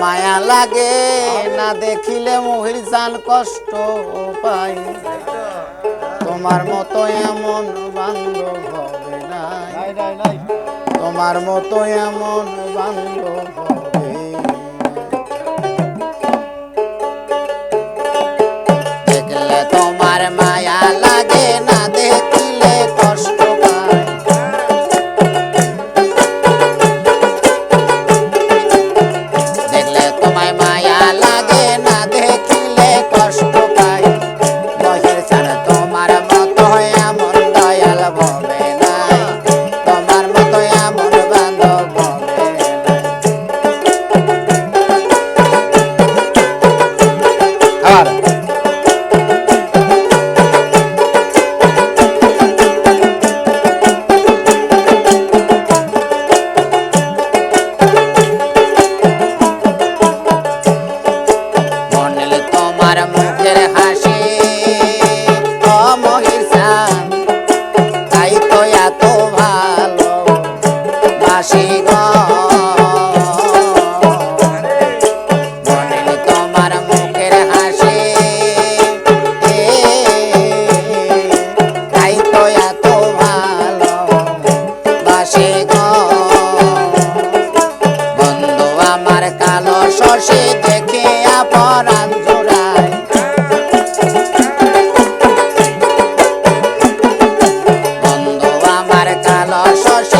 মায়া লাগে না দেখিলে মহির জান কষ্ট পাই তোমার মতো এমন বান্ধব হবে না তোমার মতো এমন বান্ধব কালো শশী দেখে আপরাণ জোড়ায়। বন্ধু আমার কালো শশী